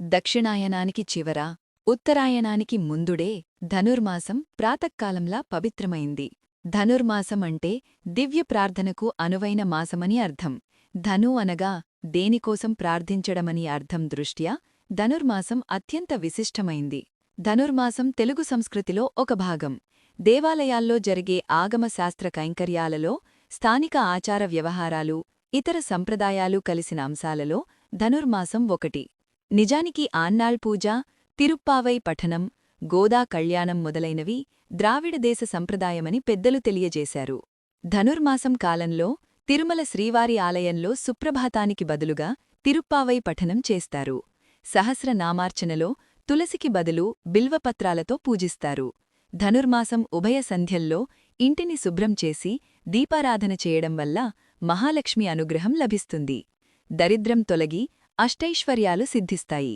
దక్షిణాయనానికి చివర ఉత్తరాయణానికి ముందుడే ధనుర్మాసం ప్రాతకాలంలా పవిత్రమైంది. ధనుర్మాసం అంటే దివ్య ప్రార్థనకు అనువైన మాసమని అర్థం. ధను అనగా దేనికోసం ప్రార్థించడమని అర్థం దృష్ట్యా ధనుర్మాసం అత్యంత విశిష్టమైంది. ధనుర్మాసం తెలుగు సంస్కృతిలో ఒక భాగం. దేవాలయాల్లో జరిగే ఆగమశాస్త్ర కైంకర్యాలలో స్థానిక ఆచార వ్యవహారాలు ఇతర సంప్రదాయాలు కలిసిన అంశాలలో ధనుర్మాసం ఒకటి. నిజానికి ఆన్నాళ్ పూజ తిరుప్పావై పఠనం గోదా కళ్యాణం మొదలైనవి ద్రావిడ దేశ సంప్రదాయమని పెద్దలు తెలియజేశారు. ధనుర్మాసం కాలంలో తిరుమల శ్రీవారి ఆలయంలో సుప్రభాతానికి బదులుగా తిరుప్పావై పఠనం చేస్తారు. సహస్రనామార్చనలో తులసికి బదులు బిల్వపత్రాలతో పూజిస్తారు. ధనుర్మాసం ఉభయ సంధ్యల్లో ఇంటిని శుభ్రం చేసి దీపారాధన చేయడం వల్ల మహాలక్ష్మి అనుగ్రహం లభిస్తుంది. దరిద్రం తొలగి అష్టైశ్వర్యాలు సిద్ధిస్తాయి.